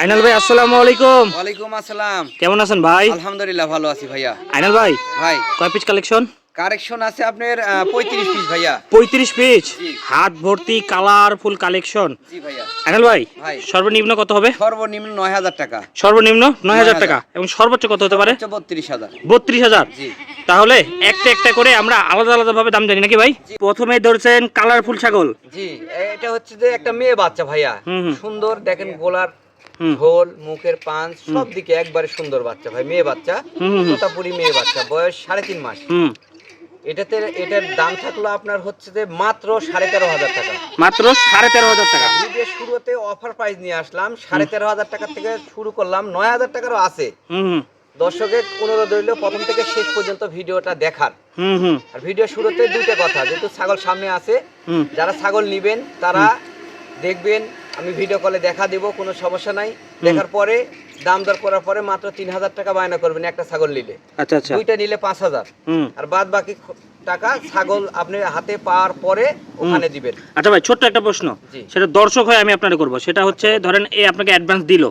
আইনাল ভাই আসসালামু আলাইকুম। ওয়ালাইকুম আসসালাম। কেমন আছেন ভাই? আলহামদুলিল্লাহ ভালো আছি ভাইয়া। আইনাল ভাই ভাই। কয় পিস কালেকশন কালেকশন আছে আপনার পঁয়ত্রিশ পিস ভাইয়া। পঁয়ত্রিশ পিস হাত ভর্তি কালারফুল কালেকশন জি ভাইয়া। আইনাল ভাই ভাই। সর্বনিম্ন কত হবে? সর্বনিম্ন নয় হাজার টাকা। সর্বনিম্ন নয় হাজার 9,000 টাকা। এবং সর্বোচ্চ কত হতে পারে? বত্রিশ হাজার। বত্রিশ হাজার। জি। তাহলে একটা একটা করে আমরা আলাদা আলাদা ভাবে দাম জানি নাকি ভাই? প্রথমে ধরছেন কালারফুল ছাগল। জি এটা হচ্ছে যে একটা মেয়ে বাচ্চা ভাইয়া। সুন্দর দেখেন গোলার হুম। ঝোল মুখের পাঁচ সব দিকে একবারে সুন্দর বাচ্চা ভাই মেয়ে বাচ্চা। তোতাপুরি মেয়ে বাচ্চা বয়স সাড়ে তিন মাস। এটাতে এটার দাম থাকল আপনার হচ্ছে যে মাত্র সাড়ে তেরো হাজার টাকা। মাত্র সাড়ে তেরো হাজার টাকা। ভিডিও শুরুতে অফার প্রাইস নিয়ে আসলাম সাড়ে তেরো হাজার টাকা থেকে শুরু করলাম নয় হাজার টাকারও আছে। দর্শকের অনুরোধ রইল প্রথম থেকে শেষ পর্যন্ত ভিডিওটা দেখার। আর ভিডিও শুরুতে দুইটা কথা যেহেতু ছাগল সামনে আছে যারা ছাগল নিবেন তারা দেখবেন আমি ভিডিও কলে দেখা দেব কোনো সমস্যা নাই। দেখার পরে দাম দর করার পরে মাত্র তিন হাজার টাকা বায়না করবেন একটা ছাগল নিলে। আচ্ছা আচ্ছা। দুইটা নিলে পাঁচ হাজার। আর বাদ বাকি টাকা ছাগল আপনি হাতে পাওয়ার পরে ওখানে দিবেন। আচ্ছা ভাই ছোট্ট একটা প্রশ্ন। সেটা দর্শক হয়ে আমি আপনাকে করব। সেটা হচ্ছে ধরেন এ আপনাকে অ্যাডভান্স দিল।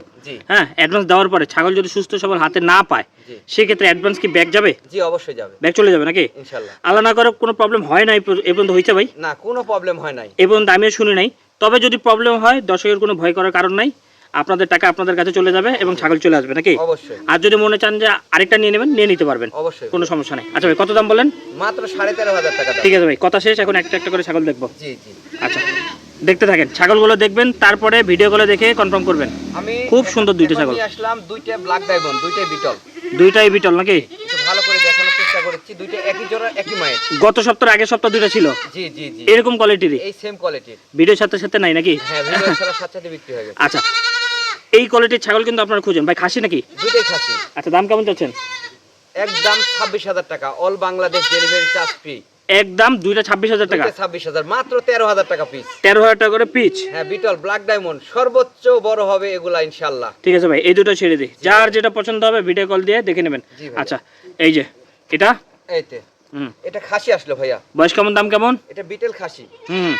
হ্যাঁ অ্যাডভান্স দেওয়ার পরে ছাগল যদি সুস্থ সবল হাতে না পায় সেক্ষেত্রে অ্যাডভান্স কি ব্যাক যাবে? জি অবশ্যই যাবে। ব্যাক চলে যাবে নাকি? ইনশাল্লাহ। আল্লাহ না করে কোনো প্রবলেম হয় নাই এ পর্যন্ত হয়েছে ভাই? না কোনো প্রবলেম হয় নাই। এ পর্যন্ত আমিও শুনি নাই। তবে যদি প্রবলেম হয় দর্শকের কোনো ভয় করার কারণ নাই। আপনাদের টাকা আপনাদের কাছে চলে যাবে এবং ছাগল চলে আসবে নাকি? আর যদি মনে চান যে আরেকটা নিয়ে নেবেন নিয়ে নিতে পারবেন। কোনো সমস্যা নেই। আচ্ছা ভাই কত দাম বলেন? মাত্র সাড়ে তেরো হাজার টাকা ঠিক আছে ভাই কথা শেষ এখন একটা একটা করে ছাগল দেখব। আচ্ছা দেখতে থাকেন। ছাগলগুলো দেখবেন তারপরে ভিডিও কলে দেখে কনফার্ম করবেন। খুব সুন্দর দুইটা ছাগল। আসলাম দুইটা ব্ল্যাক ডায়মন্ড দুইটাই বিটল দুইটাই বিটল নাকি একটু ভালো করে দেখানোর চেষ্টা করেছি দুইটা একই জোড়া একই মায়ের। গত সপ্তাহ আগের সপ্তাহ দুইটা ছিল? জি জি জি। এরকম কোয়ালিটিরই এই সেম কোয়ালিটির ভিডিওর সাথে সাথে নাই নাকি? হ্যাঁ ভিডিও সাথে সাথে বিক্রি হয়ে গেছে। আচ্ছা। এই কোয়ালিটির ছাগল কিন্তু আপনারা খুঁজেন। ভাই খাসি নাকি? দুইটাই খাসি। আচ্ছা দাম কেমন চাচ্ছেন একদম ছাব্বিশ হাজার টাকা। All Bangladesh delivery charge free একদম দুইটা ছাব্বিশ হাজার টাকা। ছাব্বিশ হাজার মাত্র তেরো হাজার টাকা পিস তেরো হাজার টাকা করে পিচ হ্যাঁ বিটল ব্ল্যাক ডায়মন্ড সর্বোচ্চ বড় হবে এগুলা ইনশাল্লাহ ঠিক আছে ভাই এই দুটো ছেড়ে দিই। যার যেটা পছন্দ হবে ভিডিও কল দিয়ে দেখে নেবেন। আচ্ছা এই যে এটা এইতে। এটা খাসি আসলো ভাইয়া। বয়স কেমন দাম কেমন? এটা বিটেল খাসি।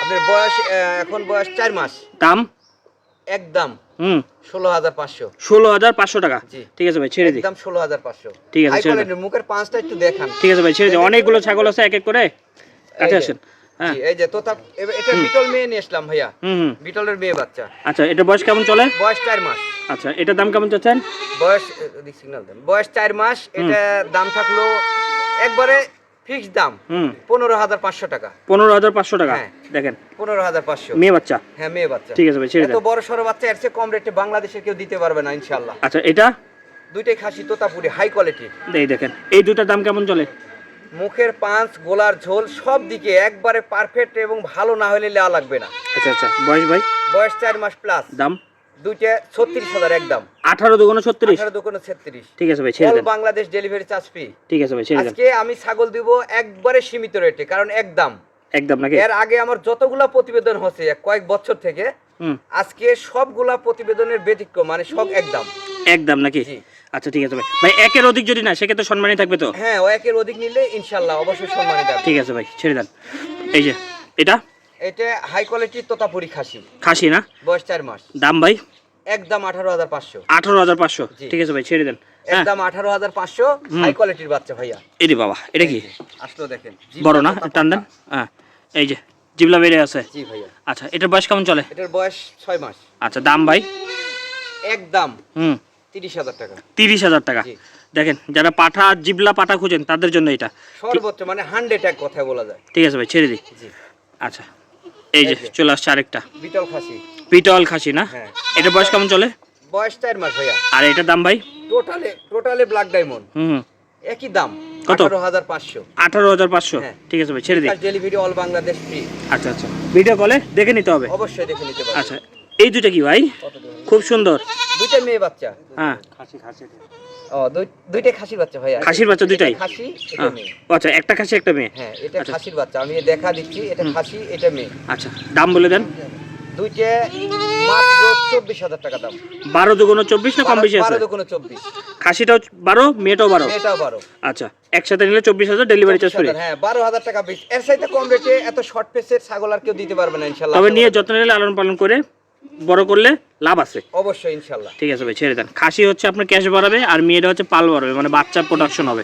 আপনার বয়স এখন বয়স চার মাস। দাম? একদম হুম। ষোলো হাজার পাঁচশো। ষোলো হাজার পাঁচশো টাকা। ঠিক আছে ভাই ছেড়ে দিই। একদম ষোলো হাজার পাঁচশো। ঠিক আছে, ছেড়ে দাও। মুখের পাঁচটা একটু দেখান। ঠিক আছে ভাই ছেড়ে দিই। অনেকগুলো ছাগল আছে এক এক করে। কাছে আসেন। হ্যাঁ। এই যে তোতা এটা বিটল মেয়ে নিয়ে আসলাম ভাইয়া। হুম হুম। বিটলের মেয়ে বাচ্চা। আচ্ছা এটা বয়স কেমন চলে? বয়স চার মাস। আচ্ছা এটার দাম কেমন চাচ্ছেন? বয়স সিগন্যাল দেন। বয়স চার মাস এটা দাম থাকল একবারে ফিক্স দাম। পনেরো হাজার পাঁচশো টাকা। পনেরো হাজার পাঁচশো টাকা? হ্যাঁ। দেখেন। পনেরো হাজার পাঁচশো। মেয়ে বাচ্চা? হ্যাঁ মেয়ে বাচ্চা। ঠিক আছে ভাই এত দেন। বড় সড়ো বাচ্চা এর চেয়ে কম রেটে বাংলাদেশের কেউ দিতে পারবে না ইনশাল্লাহ আচ্ছা এটা? দুইটাই খাসি তোতাপুরি হাই কোয়ালিটি এই দেখেন। এই দুটার দাম কেমন চলে? মুখের পাঁচ গোলার ঝোল সব দিকে একবারে পারফেক্ট এবং ভালো না হলে লেওয়া লাগবে না। আচ্ছা আচ্ছা। বয়স ভাই? বয়স চার মাস প্লাস দাম? দুইটা ছত্রিশ হাজার একদম। আঠারো দুগুণ ছত্রিশ? আঠারো দোকানে ছত্রিশ। ঠিক আছে ভাই ছেড়ে দেন। বাংলাদেশ ডেলিভারি চার্জ ফ্রি ঠিক আছে ভাই ছেড়ে দেন। আজকে আমি ছাগল দিব একবারে সীমিত রেটে কারণ একদম একদম নাকি? এর আগে আমার যতগুলা প্রতিবেদন হচ্ছে কয়েক বছর থেকে আজকে সবগুলা প্রতিবেদনের ব্যতিক্রম মানে সব একদম একদম নাকি? আচ্ছা ঠিক আছে ভাই। ভাই একের অধিক যদি না সেক্ষেত্রে সম্মানই থাকবে তো? হ্যাঁ ও একের অধিক নিলে ইনশাল্লাহ অবশ্যই সম্মানিত থাকবে। ঠিক আছে ভাই ছেড়ে দেন। এই যে এটা? এটা হাই কোয়ালিটির তোতাপুরি খাসি। খাসি না? বয়স চার মাস। দাম ভাই? একদম আঠারো হাজার পাঁচশো। আঠারো হাজার পাঁচশো। ঠিক আছে ভাই ছেড়ে দেন। হ্যাঁ। একদম আঠারো হাজার পাঁচশো হাই কোয়ালিটির বাচ্চা ভাইয়া। এরে বাবা এটা কি? আসলো দেখেন। বড় না? টান দেন। হ্যাঁ এই যে জিবলা বেড়ে আছে। জি ভাইয়া। আচ্ছা এটার বয়স কেমন চলে? এটার বয়স ছয় মাস। আচ্ছা দাম ভাই? একদম। হুম। তিরিশ হাজার টাকা। তিরিশ হাজার টাকা। দেখেন যারা পাঠা জিবলা পাঠা খুঁজেন তাদের জন্য এটা। সর্বোচ্চ মানে হান্ড্রেড এক কথায় বলা যায়। ঠিক আছে ভাই ছেড়ে দিই। আচ্ছা এই যে এই যে। চলে আসছে আরেকটা। বিটল খাসি। পিটল খাসি না? হ্যাঁ। এটা বয়স কেমন চলে? বয়স চার মাস ভাইয়া। আর এটার দাম ভাই? টোটালে টোটালে ব্ল্যাক ডায়মন্ড হুম একই দাম কত? আঠারো হাজার পাঁচশো। আঠারো হাজার পাঁচশো? হ্যাঁ। ঠিক আছে ভাই ছেড়ে দিই। ডেলিভারি অল বাংলাদেশ ফ্রি আচ্ছা আচ্ছা। ভিডিও কলে দেখে নিতে হবে। অবশ্যই দেখে নিতে পারবেন। আচ্ছা এই দুইটা কি ভাই? খুব সুন্দর। দুইটা মেয়ে বাচ্চা। হ্যাঁ। ও দুই- দুইটাই খাসির বাচ্চা ভাইয়া। খাসির বাচ্চা দুইটাই? এটা খাসি এটা হ্যাঁ। মেয়ে। ও আচ্ছা একটা খাসি একটা মেয়ে? হ্যাঁ এটা আচ্ছা। খাসির বাচ্চা। আমি দেখা দিচ্ছি এটা খাসি এটা মেয়ে। আচ্ছা দাম বলে দেন। দুইটা মাত্র চব্বিশ হাজার টাকা দাম। বারো দুগুণ চব্বিশ না কম বেশি আছে? বারো চব্বিশ। খাসিটাও বারো মেয়েটাও বারো? মেয়েটাও বারো। আচ্ছা একসাথে নিলে চব্বিশ হাজার ডেলিভারি চার্জ ফ্রি হ্যাঁ বারো হাজার টাকা এর কম রেটে এত শর্ট পেসের ছাগল আর কেউ দিতে পারবে না ইনশাল্লাহ। তবে নিয়ে যত্ন নিলে লালন পালন করে বড় করলে লাভ আছে। অবশ্যই ইনশাল্লাহ। ঠিক আছে ভাই ছেড়ে দেন। খাসি হচ্ছে আপনার ক্যাশ বাড়াবে আর মেয়েটা হচ্ছে পাল বাড়াবে মানে বাচ্চা প্রোডাকশন হবে।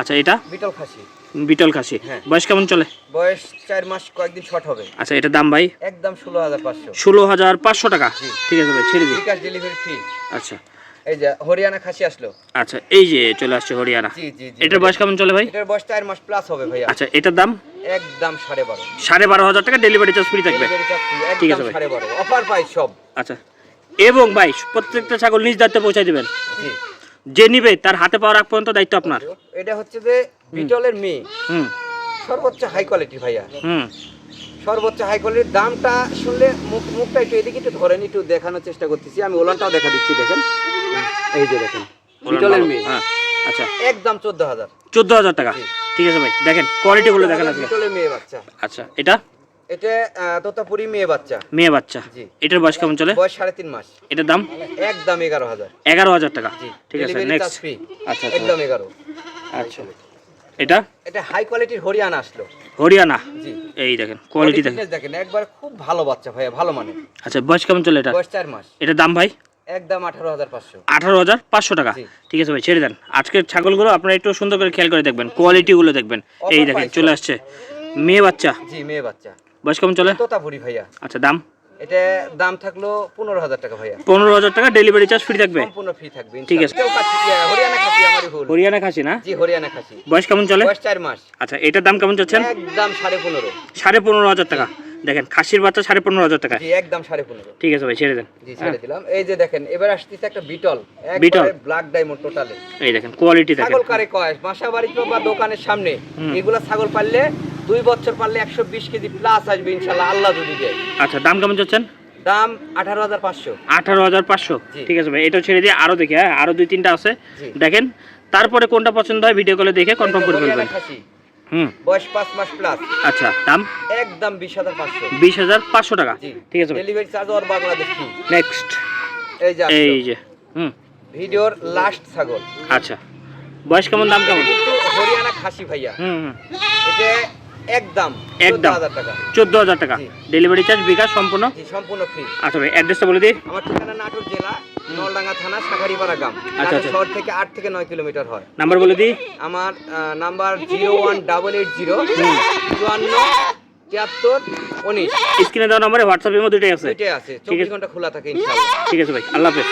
আচ্ছা এটা? বিটল খাসি। বিটল খাসি। হ্যাঁ। বয়স কেমন চলে? বয়স চার মাস কয়েকদিন শর্ট হবে। আচ্ছা এটা দাম ভাই? একদম ষোলো হাজার পাঁচশো। ষোলো হাজার পাঁচশো টাকা। ঠিক আছে ভাই ছেড়ে দিন। বিকাশ ডেলিভারি ফ্রি আচ্ছা। এই যে হরিয়ানা খাসি আসলো। আচ্ছা এই যে চলে আসছে হরিয়ানা। এটার বয়স কেমন চলে ভাই? এটার বয়স চার মাস প্লাস হবে ভাইয়া। আচ্ছা এটার দাম? একদম সাড়ে বারো। সাড়ে বারো হাজার টাকা ডেলিভারি চার্জ ফ্রি থাকবে। ঠিক আছে ভাই। সাড়ে বারো। অফার পাই সব। আচ্ছা এবং ভাই প্রত্যেকটা ছাগল নিজ দায়িত্বে পৌঁছাই দিবেন। যে নিবে তার হাতে পাওয়ার আগ পর্যন্ত দায়িত্ব আপনার। এটা হচ্ছে যে বিটলের মেয়ে। সর্বোচ্চ হাই কোয়ালিটি ভাইয়া। হুম। সর্বোচ্চ হাই কোয়ালিটির দামটা শুনলে মুখ মুখটা একটু এদিকে একটু ধরেন একটু দেখানোর চেষ্টা করতেছি। আমি ওলানটাও দেখা দিচ্ছি দেখেন। এই যে দেখেন বিটলের মেয়ে। হ্যাঁ আচ্ছা। একদম চোদ্দ হাজার। চোদ্দ হাজার টাকা। ঠিক আছে ভাই দেখেন কোয়ালিটি গুলো দেখেন আজকে। বিটলের মেয়ে বাচ্চা। আচ্ছা এটা? এটা তোতাপুরি মেয়ে বাচ্চা। মেয়ে বাচ্চা। জি। এটার বয়স কেমন চলে? বয়স সাড়ে তিন মাস। এটার দাম? একদম এগারো হাজার। এগারো হাজার টাকা। ঠিক আছে নেক্সট ফ্রি আচ্ছা আচ্ছা। একদম এগারো। আচ্ছা। এটা? এটা হাই কোয়ালিটির হরিয়ানা আসলো। হরিয়ানা? এই দেখেন কোয়ালিটি দেখেন। দেখেন একবার খুব ভালো বাচ্চা ভাইয়া ভালো মানে আচ্ছা বয়স কেমন চলে এটা বয়স চার মাস। এটার দাম ভাই? একদম আঠারো হাজার পাঁচশো। আঠারো হাজার পাঁচশো টাকা। ঠিক আছে ভাই ছেড়ে দেন। আজকের ছাগলগুলো আপনারা একটু সুন্দর করে খেয়াল করে দেখবেন কোয়ালিটিগুলো দেখবেন। এই দেখেন চলে আসছে। মেয়ে বাচ্চা। জি মেয়ে বাচ্চা। বয়স কেমন চলে? তোতাপুরি ভাইয়া। আচ্ছা দাম? এটা দাম থাকল পনেরো হাজার টাকা ভাইয়া। পনেরো হাজার টাকা ডেলিভারি চার্জ ফ্রি থাকবে? সম্পূর্ণ ফ্রি থাকবে ঠিক আছে। হরিয়ানা খাসি আমারই ভুল। হরিয়ানা খাসি না? জি হরিয়ানা খাসি বয়স কেমন চলে? বয়স চার মাস। আচ্ছা এটার দাম কেমন চাচ্ছেন? সাড়ে পনেরো। সাড়ে পনেরো হাজার টাকা। দেখেন খাসির বাচ্চা সাড়ে পনেরো হাজার টাকা একদম সাড়ে পনেরো। ঠিক আছে ভাই ছেড়ে দেন। জি ছেড়ে দিলাম। এই যে দেখেন এবার আসতেছে একটা বিটল বিটল। ব্ল্যাক ডায়মন্ড টোটালে এই দেখেন কোয়ালিটি দেখেন। ছাগল কারে কয়? বাসা বাড়িতে বা দোকানের সামনে এগুলা ছাগল পাললে দুই বছর পারলে একশো বিশ কেজি প্লাস আসবে ইনশাল্লাহ আল্লাহ যদি দেয়। আচ্ছা দাম কেমন চাচ্ছেন? দাম আঠারো হাজার পাঁচশো। আঠারো হাজার পাঁচশো? ঠিক আছে ভাই এটা ছেড়ে দিয়ে আরও দেখি হ্যাঁ আরও দুই তিনটা আছে। দেখেন তারপরে কোনটা পছন্দ হয় ভিডিও কলে দেখে কনফার্ম করে ফেলবেন। হুম। বয়স পাঁচ মাস প্লাস আচ্ছা দাম? একদম বিশ হাজার পাঁচশো। বিশ হাজার পাঁচশো টাকা। ঠিক আছে ভাই। ডেলিভারি চার্জ ওর বাংলাদেশ নেক্সট এই যে এই যে হুম। ভিডিওর লাস্ট ছাগল। আচ্ছা। বয়স কেমন দাম কেমন? হরিয়ানা খাসি ভাইয়া। হুম। এটা একদম। একদম। চোদ্দ হাজার টাকা। ডেলিভারি চার্জ বিকাশ সম্পূর্ণ? সম্পূর্ণ ফ্রি আচ্ছা ভাই অ্যাড্রেসটা বলে দিই। আমার ঠিকানা নাটোর জেলা নলডাঙ্গা থানা সাগারিপাড়া গ্রাম। আচ্ছা, আচ্ছা। শহর থেকে আট থেকে নয় কিলোমিটার হয়। নাম্বার বলে দিই। আমার number zero one double eight zero চুয়ান্ন তিয়াত্তর উনিশ। স্ক্রিনে দেওয়া নাম্বারে হোয়াটসঅ্যাপের মধ্যে দুটোই আছে। আছে। চব্বিশ ঘণ্টা খোলা থাকে ঠিক আছে ভাই আল্লাহ হাফেজ।